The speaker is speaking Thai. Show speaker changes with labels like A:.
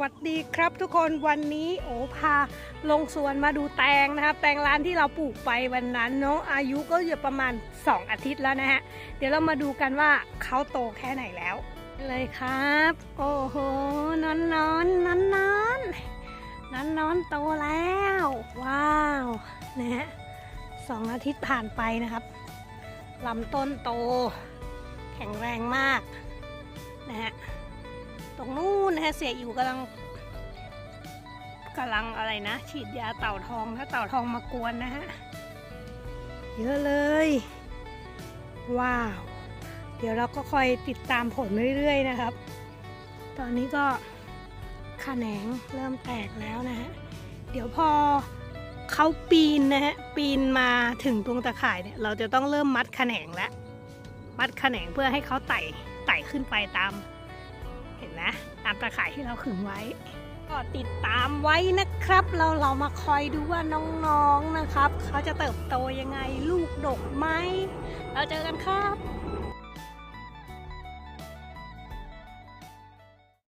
A: วัสดีครับทุกคนวันนี้โอพาลงสวนมาดูแตงนะครับ แตงร้านที่เราปลูกไปวันนั้นเนาะอายุก็อยู่ประมาณ 2 อาทิตย์แล้วนะฮะ เดี๋ยวเรามาดูกันว่าเขาโตแค่ไหนแล้ว เลยครับ โอ้โหนอนนอนนอนนอนนอนนอนโตแล้ว ว้าวนะฮะสองอาทิตย์ผ่านไปนะครับลำต้นโต แข็งแรงมากนะฮะ ตรงนู้นนะฮะเสียอยู่กำลังกำลังอะไรนะ ฉีดยาเต่าทองถ้าเต่าทองมากวนนะฮะเยอะเลย ว้าว เดี๋ยวเราก็คอยติดตามผลเรื่อยๆนะครับ ตอนนี้ก็ขแขนงเริ่มแตกแล้วนะฮะเดี๋ยวพอเขาปีนนะฮะปีนมาถึงตรงตะข่ายเนี่ยเราจะต้องเริ่มมัดแขนงแล้วมัดแขนงเพื่อให้เขาไต่ไต่ขึ้นไปตาม เห็นไหมตามตะข่ายที่เราขึงไว้ ก็ติดตามไว้นะครับ เราเรามาคอยดูว่าน้องๆนะครับ เขาจะเติบโตยังไงลูกดกไหมเราเจอกันครับ